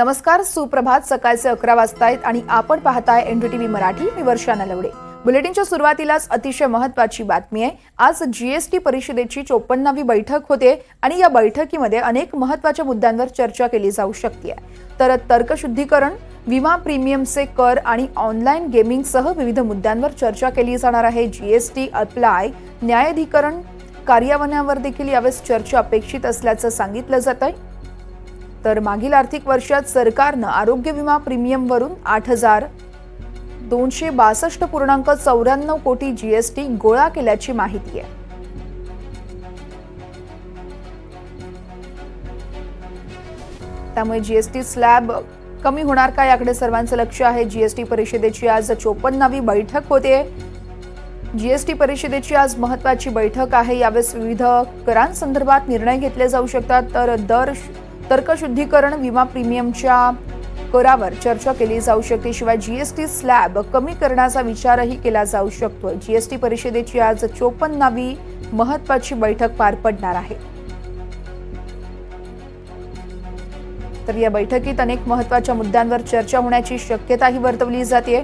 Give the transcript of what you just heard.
नमस्कार सुप्रभात. सकाळचे अकरा वाजतायत आणि आपण पाहताय एनडीटीव्ही मराठी मी वर्षा नलवडे. बुलेटिनच्या सुरुवातीलाच अतिशय महत्वाची बातमी आहे. आज जीएसटी परिषदेची चोपन्नावी बैठक होते आणि या बैठकीमध्ये अनेक महत्त्वाच्या मुद्द्यांवर चर्चा केली जाऊ शकते तर तर्कशुद्धीकरण विमा प्रीमियमचे कर आणि ऑनलाईन गेमिंगसह विविध मुद्द्यांवर चर्चा केली जाणार आहे. जीएसटी अप्लाय न्यायाधिकरण कार्यान्वयनावर देखील यावेळेस चर्चा अपेक्षित असल्याचं सांगितलं जात आहे तर मागील आर्थिक वर्षात सरकारनं आरोग्य विमा प्रीमियमवरून आठ हजार दोनशे बासष्ट पूर्णांक चौऱ्याण्णव कोटी जीएसटी गोळा केल्याची माहिती आहे. त्यामुळे जीएसटी स्लॅब कमी होणार का याकडे सर्वांचं लक्ष आहे. जीएसटी परिषदेची आज चोपन्नावी बैठक होते. जीएसटी परिषदेची आज महत्वाची बैठक आहे. यावेळेस विविध करांसंदर्भात निर्णय घेतले जाऊ शकतात. तर दर तर्कशुद्धीकरण विमा प्रीमियमच्या करावर चर्चा केली जाऊ शकते. शिवाय जीएसटी स्लॅब कमी करण्याचा विचारही केला जाऊ शकतो जीएसटी परिषदेची आज चोपन्नावी महत्वाची बैठक पार पडणार आहे. तर या बैठकीत अनेक महत्त्वाच्या मुद्द्यांवर चर्चा होण्याची शक्यताही वर्तवली जाते